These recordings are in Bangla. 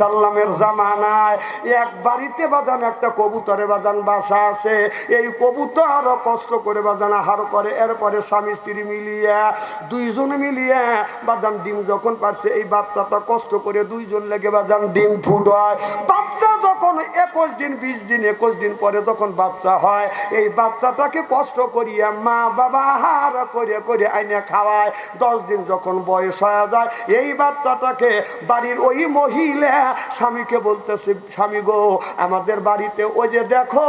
সাল্লামের জামানায় এক বাড়িতে একটা কবুতরে বাসা এই কবুতর কষ্ট করে করে স্বামী স্ত্রী দুইজন বাজান ডিম যখন এই বাচ্চাটা কষ্ট করে দুইজন লেগে বাজান ডিম ফুটায়। বাচ্চা যখন একুশ দিন, বিশ দিন, একুশ দিন পরে যখন বাচ্চা হয়, এই বাচ্চাটাকে কষ্ট করিয়া মা বাবা আহার করে করে আইনে খাওয়ায়। দশ দিন যখন বয়স হয়ে যায়, এই বাচ্চাটাকে বাড়ির ওই মহিলা স্বামীকে বলতেছে, স্বামী গো, আমাদের বাড়িতে ওই যে দেখো,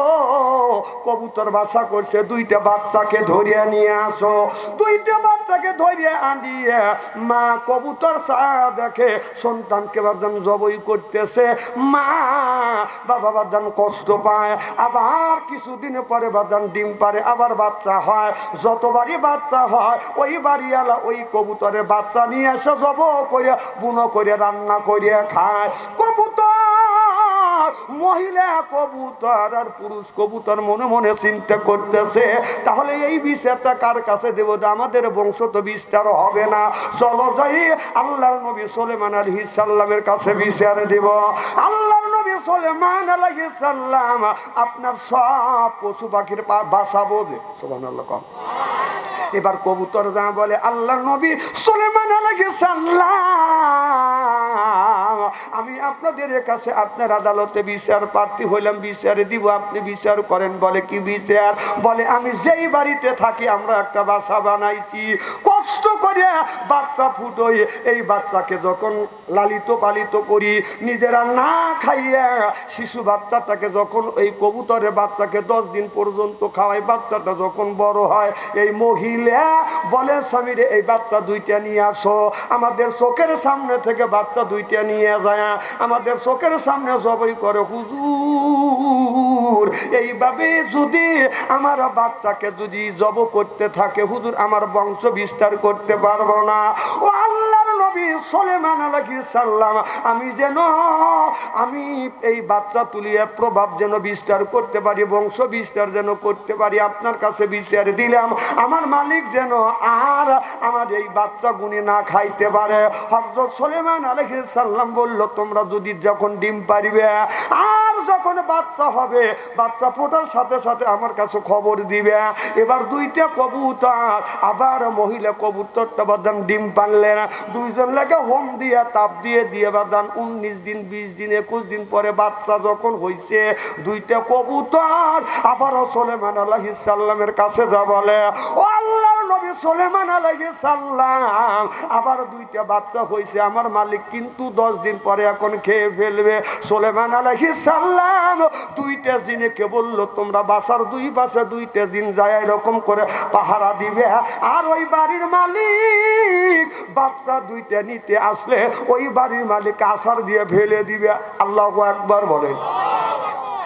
কবুতর বাসা করছে, দুইটা বাচ্চাকে ধরিয়ে নিয়ে আসো। দুইটা বাচ্চাকে ধরিয়ে আনিয়ে মা কবুতর চা দেখে সন্তানকে বাদান জবই করতেছে। মা বাবা বাদান কষ্ট পায়, আবার কিছুদিন পরে বাদান ডিম পারে আবার বাচ্চা হয়। যতবারই বাচ্চা হয়, ওই বাড়িওয়ালা ওই কবুতরের বাচ্চা নিয়ে এসে জব করে, বুনো করে রান্না করে খায়। কবুতর, মহিলা কবুতর আর পুরুষ কবুতর মনে মনে চিন্তা করতেছে, তাহলে এই বিচারটা কার কাছে দেব? আমাদের বংশ তো বিস্তার হবে না। চলো যাই, আল্লাহর নবী সোলেমান আলহি সাল্লামের কাছে বিচার দেব। আল্লাহর নবী সোলেমান আলহি সাল্লাম আপনার সব পশু পাখির বাসা বোঝে। সোহান আল্লাহ কম। এবার কবুতর যা বলে আল্লাহ নবী সুলেমান আলাইহিস সালাম, আমি আপনাদের কাছে আপনার আদালতে বিচার প্রার্থী হইলাম, বিচারে দিব, আপনি বিচার করেন। বলে, কি বিচার? বলে, আমি যেই বাড়িতে থাকি আমরা একটা বাসা বানাইছি। কষ্ট করে বাচ্চা ফুটোই এই বাচ্চাকে যখন লালিত পালিত করি, নিজেরা না খাইয়া শিশু বাচ্চাটাকে যখন এই কবুতরের বাচ্চাকে দশ দিন পর্যন্ত খাওয়াই বাচ্চাটা যখন বড় হয়, এই মহিলা বলে, স্বামীরে, এই বাচ্চা দুইটা নিয়ে আসো। আমাদের চোখের সামনে থেকে বাচ্চা দুইটা নিয়ে যায়। আমাদের চোখের সামনে জবই করে, হুজুর। এইভাবে যদি আমার বাচ্চাকে যদি জব করতে থাকে, হুজুর, আমার বংশ বিস্তার করতে পারব না। ও আল্লাহর নবী সালাম, আমি যেন আমি এই বাচ্চা তুলিয়ে প্রভাব যেন বিস্তার করতে পারি, বংশ বিস্তার যেন করতে পারি, আপনার কাছে বিচার দিলাম। আমার মালিক যেন আর আমার এই বাচ্চা গুনি না খাইতে পারে। হজরত সলেমান আলাইহিস সালাম বলল, তোমরা যদি যখন ডিম পারিবে আর যখন বাচ্চা হবে, বাচ্চা ফোটার সাথে সাথে আমার কাছে খবর দিবে। এবার দুইটা কবুতর, আবার মহিলা কবুতরটা বাদাম ডিম পারলেন দুইজন লাগে হোম দিয়ে, তাপ দিয়ে দিয়ে বাদান উনিশ দিন, বিশ দিন একুশ দিন পরে বাচ্চা যখন হয়েছে দুইটা কবুতর আবার সোলেমান আল্লাহ ইসাল্লামের কাছে যা বলে ও আল্লাহর নবী সোলেমান আলাহি সাল্লাম, আবার দুইটা বাচ্চা হয়েছে আমার মালিক কিন্তু দশ দিন পরে এখন খেয়ে ফেলবে। সোলেমান আলাহি সাল্লাম দুইটা দিনে কে বলল, তোমরা বাসার দুই পাশে দুইটা দিন যায় এরকম করে পাহারা দিবে। আর ওই বাড়ির মালিক, বাচ্চা দুইটা নিতে আসলে ওই বাড়ির মালিক আসার দিয়ে ফেলে দিবে। আল্লাহ একবার বলেন।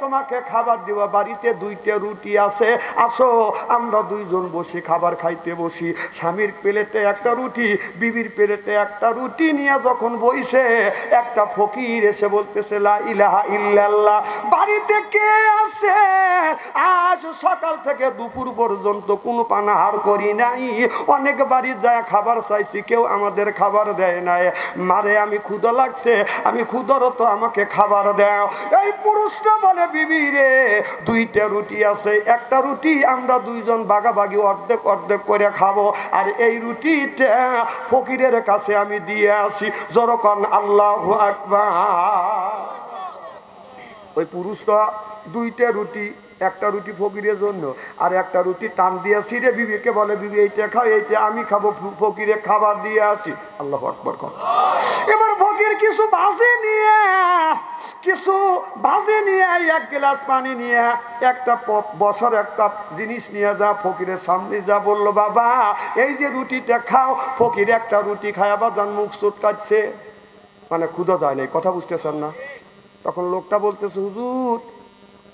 তোমাকে খাবার দেওয়া বাড়িতে দুইটা রুটি আছে। আসো, আমরা দুইজন বসে খাবার খাইতে বসি। স্বামীর প্লেটে একটা রুটি, বিবির প্লেটে একটা রুটি নিয়ে যখন বইছে, একটা ফকির এসে বলতেছে ইল্লাল্লাহ। বাড়িতে কে আছে? আজ সকাল থেকে দুপুর পর্যন্ত কোনো পানাহার করি নাই। অনেক বাড়ি যায় খাবার চাইছি, কেউ আমাদের খাবার দেয় নাই। মারে, আমি ক্ষুদা লাগছে, আমি ক্ষুদরত আমাকে খাবার দেও। এই পুরুষটা বলে বিবি রে? দুইটা রুটি আছে, একটা রুটি আমরা দুইজন বাগাবাগি অর্ধেক অর্ধেক করে খাব, আর এই রুটিটা ফকিরের কাছে আমি দিয়ে আসি। আল্লাহ ওই পুরুষটা দুইটা রুটি, একটা রুটি ফকিরের জন্য, আর একটা রুটি টান দিয়ে ছিঁড়ে বিবিকে, বলে, বিবি, এইটা খাও, এইটা আমি খাব ফকিরে খাবার দিয়ে আসি। আল্লাহ এবার ফকির কিছু ভাজে নিয়ে, কিছু ভাজে নিয়ে, এক গ্লাস পানি নিয়ে, একটা বসার একটা জিনিস নিয়ে যা, ফকিরের সামনে যা বলল, বাবা, এই যে রুটিটা খাও, ফকির একটা রুটি খায়, আবার যান মুখ চুটকাচ্ছে মানে ক্ষুধা যায় নাই কথা বুঝতেছেন না? তখন লোকটা বলতেছে, হুজুর,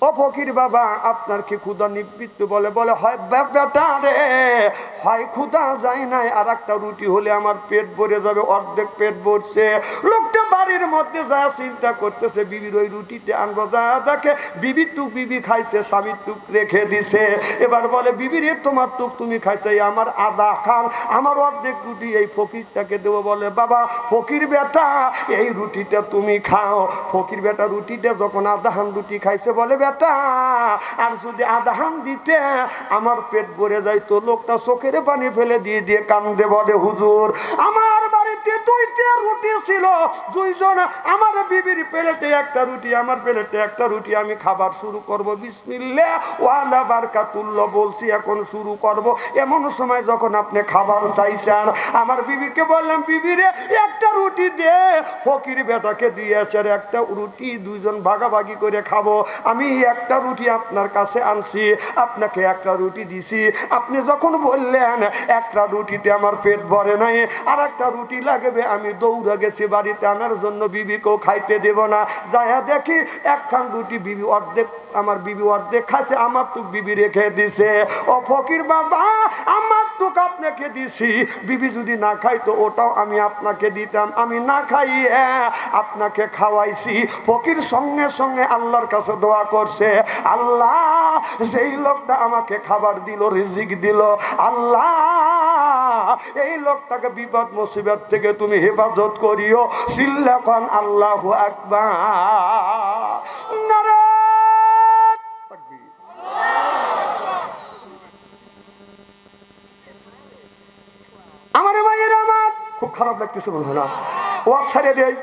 ও ফকির বাবা, আপনার কি ক্ষুধা নিবৃত্ত বলে? বলে, হয় বে- বেটা রে, হয় ক্ষুধা যায় নাই আর একটা রুটি হলে আমার পেট ভরে যাবে, অর্ধেক পেট ভরছে। লোকটা বাড়ির মধ্যে যা চিন্তা করতেছে, বিবির ওই রুটিতে আনব যা দেখে বিবি টুক বিবি খাইছে, স্বামীর টুক রেখে দিছে। এবার বলে, বিবি রে, তোমার টুক তুমি খাইছে আমার আদা খান, আমার অর্ধেক রুটি এই ফকিরটাকে দেবো বলে, বাবা, ফকির বেটা, এই রুটিটা তুমি খাও। ফকির বেটা রুটিটা যখন আদাহান রুটি খাইছে বলে, বেটা, আর যদি আদাহান দিতে, আমার পেট ভরে যাইতো লোকটা চোখের পানি ফেলে দিয়ে দিয়ে কান্দে বলে, হুজুর, আমার বাড়িতে দুইটা রুটি ছিল দুইজন, আমার বিবির প্লেটে একটা রুটি, আমার প্লেটে একটা রুটি, আমি খাবার শুরু করব বিসমিল্লা ওয়ালা বারকাতুল্লাহ বলছি, এখন শুরু করব। এমন সময় যখন আপনি খাবার চাইছেন, আমার বিবিকে বললাম বিবিরে একটা রুটি দে। ফকির বেটাকে দিয়ে আসার একটা রুটি, দুইজন ভাগাভাগি করে খাব। আমি একটা রুটি আপনার কাছে আনছি, আপনাকে একটা রুটি দিছি। আপনি যখন বললেন, একটা রুটিতে আমার পেট ভরে নাই আর একটা রুটি লাগবে, আমি দৌড়ে গেছি বাড়িতে আনার জন্য বিবিকেও খাইতে দেব না। যাইয়া দেখি, একখান রুটি বিবি অর্ধেক, আমার বিবি অর্ধেক খাইছে আমার টুক বিবি রেখে দিছে। ও ফকির বাবা আমার টুক আপনাকে দিছি। বিবি যদি না খাইতো, ওটাও আমি আপনাকে দিতাম। আমি না খাইয়ে আপনাকে খাওয়াইছি। ফকির সঙ্গে সঙ্গে আল্লাহর কাছে দোয়া করছে, আল্লাহ, যেই লোকটা আমাকে খাবার দিল, রিজিক দিল, আল্লাহ এই লোকটাকে বিপদ মুসিবত থেকে তুমি হেফাজত করিও। সিল্লাখন আল্লাহ আকবার। আমার মায়ের আমার। খুব খারাপ লাগতেছে বলব না? ও ছাড়িয়ে দেয়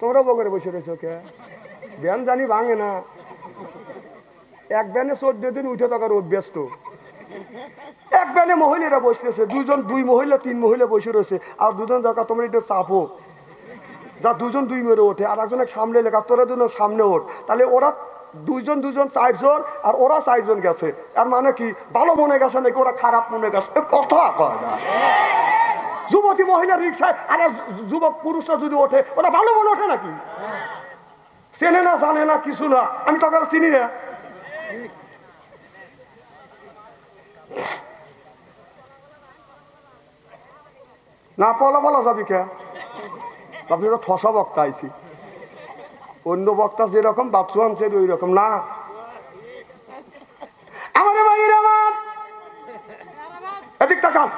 তোমরা বগরে বসে রয়েছো কে? ব্যান জানি ভাঙে না। এক ব্যানে চোদ্দ দিন উঠে থাকার অভ্যাস তো এক ব্যানে মহিলারা বসতেছে দুজন দুই মহিলা, তিন মহিলা বসে রয়েছে, আর দুজন দেখা, তোমরা একটু চাপো। যা দুজন দুই মেরে ওঠে, আর একজন এক সামনে লেখা, তোরা দুজন সামনে ওঠ। তাহলে ওরা দুইজন দুজন চারজন, আর ওরা চারজন গেছে। আর মানে কি? ভালো মনে গেছে নাকি? ওরা খারাপ মনে গেছে। কথা কয় না। যুবতী মহিলা রিক্সায়, আরে যুবক পুরুষরা যদি ওঠে, ওরা ভালো মনে ওঠে নাকি? চেনে না, জানে না, কিছু না। আমি তোকে চিনি না। না, পলা বলা যাবি কে? আপনি তো ঠসা বক্তা আইছি। অন্য বক্তা যেরকম, বাপসু আনছে ওই রকম না। আমার ভাইয়ের আমার এদিক তাকান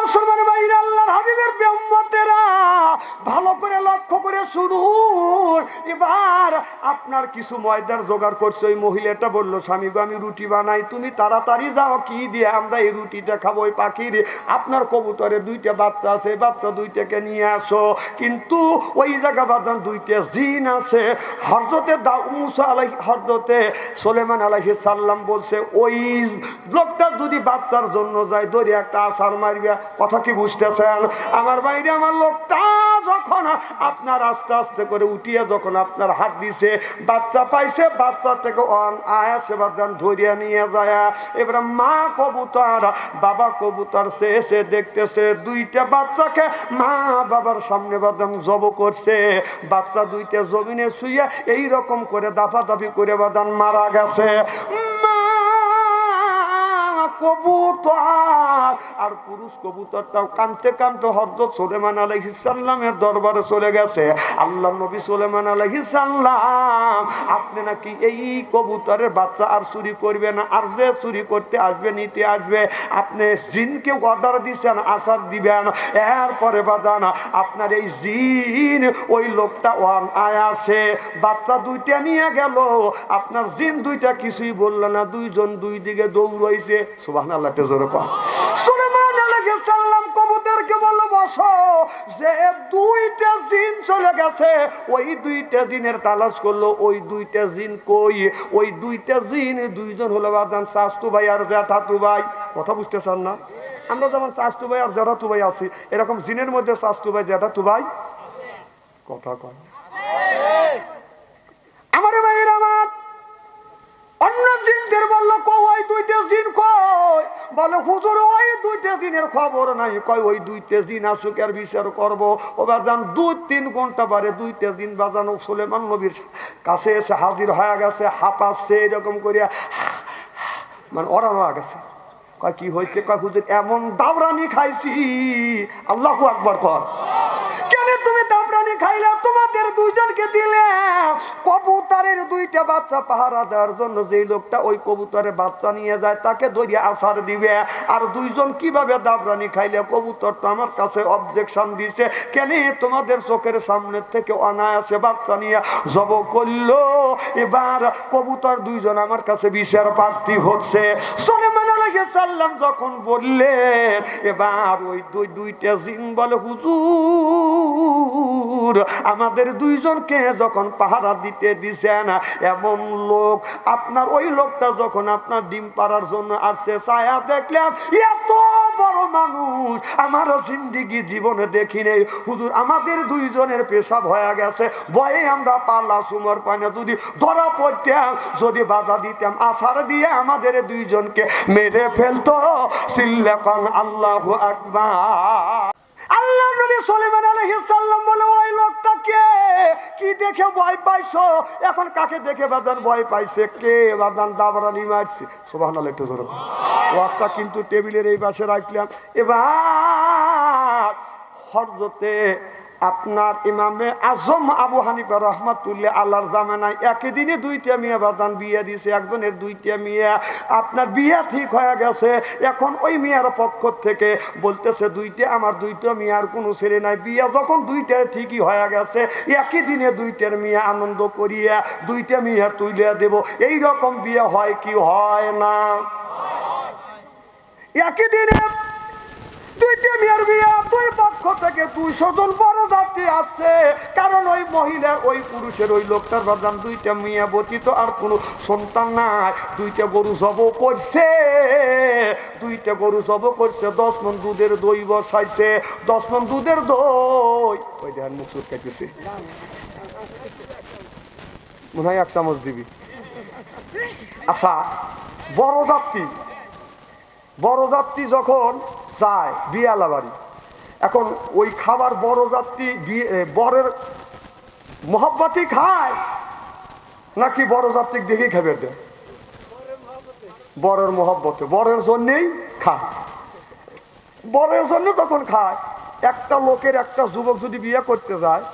মুসলমান ভাইরা আল্লাহর হাবিবের বেম্মতেরা ভালো করে লক্ষ্য করে শুনুন। এবার আপনার কিছু ময়দার জোগাড় করছে, ওই মহিলাটা বলল, স্বামী গো, আমি রুটি বানাই, তুমি তাড়াতাড়ি যাও, কি দিয়ে আমরা এই রুটিটা খাব ওই পাখির? আপনার কবুতরে দুইটা বাচ্চা আছে বাচ্চা দুইটাকে নিয়ে আসো। কিন্তু ওই জায়গা বাদান দুইটা জিন আছে। হরজতে মুসা আলাই হরজতে সোলেমান আলাহি সাল্লাম বলছে, ওই লোকটা যদি বাচ্চার জন্য যায় দড়ি একটা আসার মারবে কথা কি বুঝতেছেন? আমার বাইরে আমার লোকটা যখন আপনার আস্তে আস্তে করে উঠিয়ে যখন আপনার হাত দিছে, বাচ্চা পাইছে, বাচ্চা থেকে অন আয়া সেবাদান ধরিয়া নিয়ে যায়। এবার মা কবুতর, বাবা কবুতর সে এসে দেখতেছে, দুইটা বাচ্চাকে মা বাবার সামনে বাদাম জব করছে। বাচ্চা দুইটা জমিনে শুয়ে এই রকম করে দাফা দাফি করে বাদান মারা গেছে। মা কবুতর। আর পুরুষ কবুতরটাও কানতে কানতে হজরত সোলেমান আলহিসাল্লামের দরবারে চলে গেছে। আল্লাহ নবী সোলেমান আলহিসাল্লাম আপনি নাকি এই কবুতরের বাচ্চা আর চুরি করবে না? আর যে চুরি করতে আসবে, নিতে আসবে, আপনি জিনকে অর্ডার দিচ্ছেন আসার দিবেন, এরপরে বাদান আপনার এই জিন, ওই লোকটা ওয়ান আয়াসে বাচ্চা দুইটা নিয়ে গেল, আপনার জিন দুইটা কিছুই বলল না, দুইজন দুই দিকে দৌড়াইছে। সুবাহ আল্লাহ তেজোর কর দুইটা চলে গেছে। ওই দুইটা করল, ওই দুইটা কই? ওই দুইটা জিন, দুইজন কথা না? আমরা যেমন শাস্তু ভাই আর আছি, এরকম জিনের মধ্যে শাস্তু ভাই, জ্যাঠাতু ভাই? কথা কয় আমার ভাইয়ের আমার অন্য জিনদের বলল কো ওই দুইটা বলে, হুজুর, ওই দুইটা দিনের খবর নাই। কয়, ওই দুইটা দিন আসুকের বিচার করব। ওবার যান, দুই তিন ঘণ্টা বারে দুইটা দিন বাজানো সুলেমান নবীর কাছে এসে হাজির হয়ে গেছে, হাঁপাচ্ছে, এরকম করিয়া মানে ওরা হয়ে গেছে। কয়, কি হয়েছে? কয়, হুজুর, এমন দাবরানি খাইছি। আল্লাহ আকবর কর খাইলে তোমাদের দুইজনকে দিলে কবুতরের দুইটা বাচ্চা পাহারা দেওয়ার জন্য যেই লোকটা ওই কবুতরের বাচ্চা নিয়ে যায়, তাকে ধরিয়ে আসার দিবে। আর দুইজন কীভাবে দাবরানি খাইলে? কবুতর তো আমার কাছে অবজেকশন দিছে। কেন তোমাদের চোখের সামনে থেকে অনায়াসে বাচ্চা নিয়ে জব করল? এবার কবুতর দুইজন আমার কাছে বিষের প্রার্থী হচ্ছে। আলাইহিস সাল্লাম যখন বললেন, এবার ওই দুই দুইটা জিন বলে, হুজুর আমাদের দুইজনকে যখন পাহারা দিতে দিছেন এমন লোক, আপনার ওই লোকটা যখন আপনার ডিম পাড়ার জন্য আসছে, ছায়া দেখলাম, এত বড় মানুষ। আমার জিন্দিগি জীবনে দেখি নেই। হুজুর, আমাদের দুইজনের পেশাব হয়ে গেছে। ভয়ে আমরা পাল্লা সুমর পানে যদি ধরা পড়তাম, যদি বাধা দিতাম আসার দিয়ে আমাদের দুইজনকে মেরে ফেলতো। সিল্লাকান আল্লাহ আকবার। আল্লাহ নবী সুলাইমান আলাইহিস সালাম বলে, ওই লোকটা কে? কি দেখে ভয় পাইছো? এখন কাকে দেখে বাজান ভয় পাইছে? কে বাজান দাবরানি মারছে? সুবহানাল্লাহ, একটু জোরে ওয়াজটা কিন্তু টেবিলের এই পাশে রাখলাম। এবার হরজতে আপনার ইমামে আজম আবু হানিফা রহমাতুল্লাহ আল্লাহর জামানায় একই দিনে দুইটা মেয়ে বাদান বিয়ে দিছে, একজনের দুইটা মেয়ে। আপনার বিয়ে ঠিক হয়ে গেছে, এখন ওই মেয়ের পক্ষ থেকে বলতেছে, দুইটা আমার দুইটা মেয়ের কোনো ছেলে নাই। বিয়ে যখন দুইটার ঠিকই হয়ে গেছে, একই দিনে দুইটার মেয়ে আনন্দ করিয়া দুইটা মেয়ে তুলে দেব। এই রকম বিয়ে হয় কি হয় না? একই দিনে মেয়ের থেকে দুইশো জন বড় যাত্রী আসছে। কারণ ওই ওই পুরুষের ওই বাদাম দুইটা বচিত, আর কোনো সন্তান নাই। দুইটা গরু করছে। দুইটা গরু করছে, দশ মন দুধের দই বসাইছে। দশ মন দুধের দই। মুখ মনে হয় এক চামচ দিবি। আচ্ছা বড় যাত্রী বড় যাত্রী যখন যায় বিয়ালা বাড়ি এখন ওই খাবার বড় যাত্রী বরের মহাব্বাতি খায়, নাকি বড় যাত্রী দেখেই খাবে দেয়? বরের মোহাব্বতে, বরের জন্যেই খায়। বরের জন্য তখন খায়। একটা লোকের একটা যুবক যদি বিয়ে করতে যায়,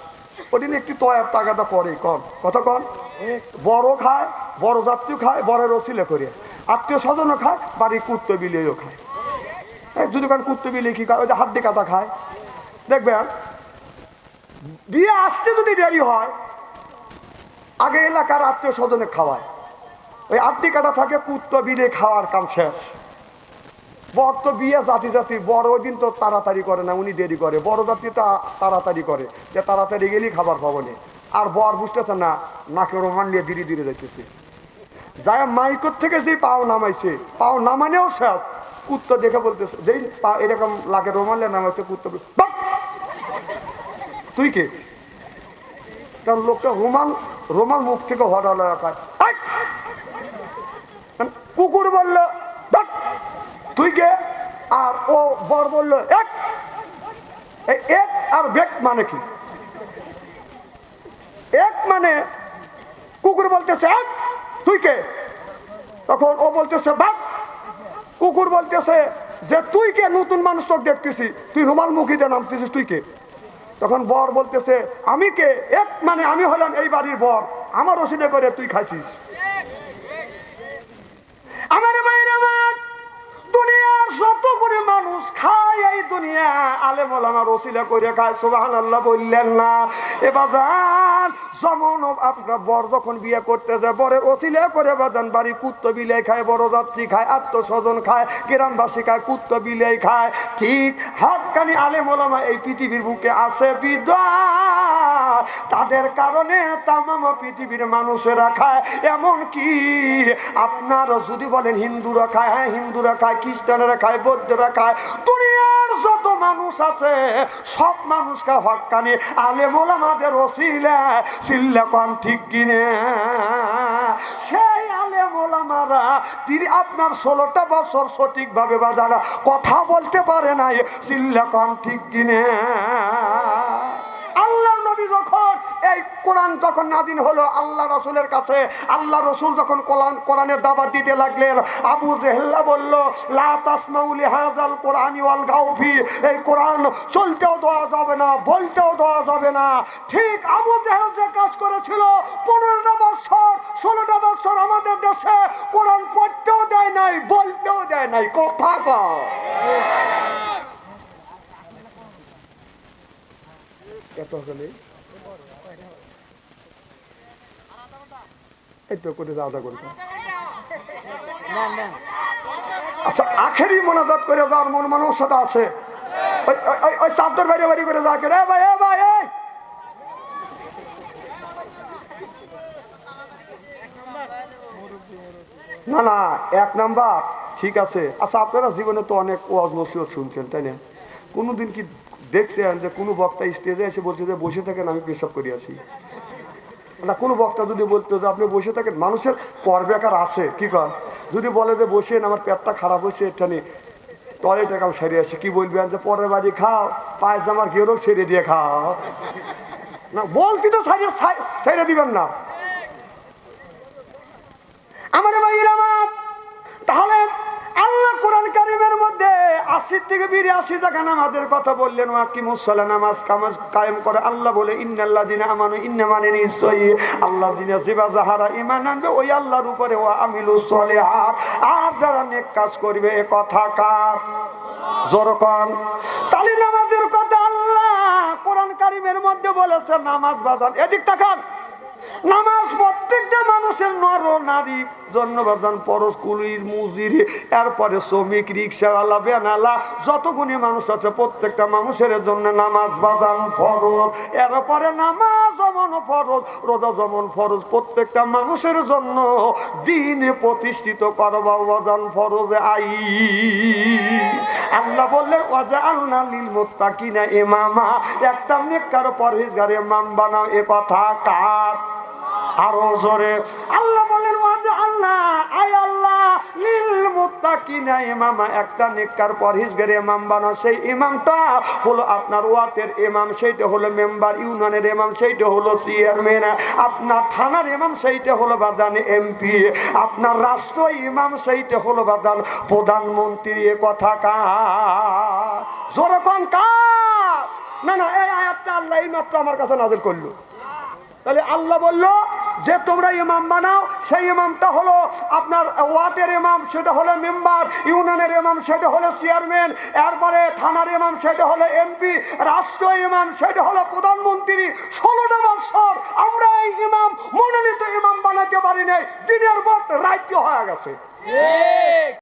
ওদিন একটি তয়ার টাকাটা করে কম কত কম বড় খায়, বড় যাত্রীও খায়, বরের ওসিলে করে। আত্মীয় স্বজনও খায় বাড়ি কুত্ত বিলেও খায়। যদি কারণ কুত্ত বিলে কি খায় ওই যে কাটা খায়, দেখবেন, বিয়ে আসতে যদি দেরি হয়, আগে এলাকার আত্মীয় স্বজনে খাওয়ায়। ওই আটটি কাটা থাকে, কুত্ত বিলে খাওয়ার কাম শেষ। বর তো বিয়ে জাতি জাতি বড় দিন তো তাড়াতাড়ি করে না, উনি দেরি করে। বড় জাতি তো তাড়াতাড়ি করে, যে তাড়াতাড়ি গেলেই খাবার পাবো আর বর বুঝতেছে না, নাকে রোমান নিয়ে ধীরে ধীরে যাইতেছে। যাই মাইকর থেকে যে পাও নামাইছে, পাও নামানেও শেষ। কুত্ত দেখে বলতেছে যেই এরকম লাগে রোমালে নামাইছে কুত্ত বলে, "বাক!" তুই কে? কারণ লোকটা রোমাল রোমাল মুখ থেকে হরালো একায় কুকুর বলল! তুই কে? আর ও বর বলল এক! এক আর বেক মানে কি? এক মানে কুকুর বলতেছে এক তুই কে? তখন ও বলতেছে বাক! কুকুর বলতেছে যে, তুই কে? নতুন মানুষ তোকে দেখতেছি। তুই রুমাল মুখী দিয়ে নামতেছিস, তুই কে? তখন বর বলতেছে, আমি কে? এক মানে আমি হলাম এই বাড়ির বর। আমার ওষুধে করে তুই খাইছিস আমার মায়ের আমার দুনিয়ার যত করে মানুষ গ্রামবাসী খায়, কুত্ত বিলে খায়। ঠিক আলে মোলামা এই পৃথিবীর বুকে আছে তাদের কারণে তামাম পৃথিবীর মানুষেরা খায়। এমন কি আপনার যদি বলেন হিন্দুরা খায় হ্যাঁ হিন্দুরা খায়, খ্রিস্টানেরা খায়, বৌদ্ধরা খায় যত মানুষ আছে, সব মানুষকে হকানি। আলে মোলামাদের ওসিলে সিল্লা কম ঠিক কিনে। সেই আলে মোলামারা তিনি, আপনার ষোলোটা বছর সঠিকভাবে বাজারা কথা বলতে পারে নাই, চিল্লা কম ঠিক কিনে। যখন এই কোরআন যখন নাদিন হলো আল্লাহ রসুলের কাছে, আল্লাহ রসুল যখন কোরআন, কোরআনের দাবার দিতে লাগলেন, আবু জেহেল্লা বলল, লা হাজাল কোরআনি ওয়াল এই কোরআন চলতেও দেওয়া যাবে না, বলতেও দেওয়া যাবে না। ঠিক আবু জেহেল যে কাজ করেছিল, পনেরোটা বছর, ষোলোটা বছর আমাদের দেশে কোরআন পড়তেও দেয় নাই, বলতেও দেয় নাই। কথা কও। এত হলে করে করে আচ্ছা আখেরি মোনাজাত করে যাওয়ার মন মানসিকতা আছে। ওই ওই- ওই- ওই চাদর বাড়ি বাড়ি করে যাওয়া রে ভাই ভাই না না এক নাম্বার ঠিক আছে। আচ্ছা আপনারা জীবনে তো অনেক ওয়াজ নসিহত শুনছেন তাই না? কোনোদিন কি দেখছেন যে কোনো বক্তা স্টেজে এসে বলছে যে বসে থাকেন আমি পেশাব করে আসি না, কোনো বক্তা যদি বলতো যে আপনি বসে থাকেন, মানুষের কর বেকার আছে, কি কর? যদি বলে যে বসেন আমার পেটটা খারাপ হয়েছে এখানে টয়লেটে কাম সেরে আসি, কি বলবেন যে পরের বাড়ি খাও পায়জামার গেরো সেরে দিয়ে খাও। না, বলতি তো সাইডে ছেড়ে দিবেন না। আমার ভাইয়ের আমার, তাহলে কোরআন কারিমের মধ্যে আশি থেকে বিরাশি জায়গা নামাজের কথা বললেন ওয়াকি মুসলা নামাজ কামাজ কায়েম করে আল্লাহ বলে ইন্নাল্লাহ দিনে আমানু ইন্না মানে নিশ্চয়ই আল্লাহ দিনে জিবা যাহারা ইমান আনবে, ওই আল্লাহর উপরে ও আমিলু সলিহাত আর যারা নেক কাজ করবে, এ কথা কার? জোরকন তালি নামাজের কথা আল্লাহ কোরআন কারিমের মধ্যে বলেছে, নামাজ বাজান এদিক তাকান। নামাজ প্রত্যেকটা মানুষের নর নারী। জন্মবাদান পরশ, কুলির, মুজির, এরপরে শ্রমিক, রিক্সাওয়ালা বেনালা যতগুলি মানুষ আছে প্রত্যেকটা মানুষের জন্য নামাজ বাদান ফরজ। এরপরে নামাজ যেমন ফরজ, রোজা যেমন ফরজ। প্রত্যেকটা মানুষের জন্য দিন প্রতিষ্ঠিত করবা বাদান ফরজ। আই। আল্লাহ বললেন ওয়াজা আল্লাহ লীল মোত্তাকিনা ইমামা একটা নেককার পরহেজগার ইমাম বানাও, এ কথা কার? আরও জোরে। আল্লাহ বলেন আল্লাহ আয় আল্লাহ, লীল মোত্তাকিনা ইমাম। একটা নেককার পরহেজগার ইমাম বানাও। সেই ইমামটা হলো আপনার ওয়াতের ইমাম, সেইটা হলো মেম্বার ইউনিয়নের ইমাম, সেইটা হলো চেয়ারম্যান। আপনার থানার ইমাম, সেইটা হলো বাদান এমপি। আপনার রাষ্ট্র ইমাম, সেইটা হলো বাদান প্রধানমন্ত্রী। এ কথা কা জোরকন কার? না না, এই আয়াতটা আল্লাহ এই আমার কাছে নাজিল করল। তাহলে আল্লাহ বলল যে তোমরা ইমাম বানাও, সেই ইমামটা হলো আপনার ওয়ার্ডের ইমাম, সেটা হলো মেম্বার, ইউনিয়নের ইমাম, সেটা হলো চেয়ারম্যান, এরপরে থানার ইমাম, সেটা হলো এমপি রাষ্ট্র ইমাম, সেটা হলো প্রধানমন্ত্রী, ষোলোটা বছর আমরা এই ইমাম, মনোনীত ইমাম বানাতে পারি নাই। দিনের পর রাজ্য হয়ে গেছে।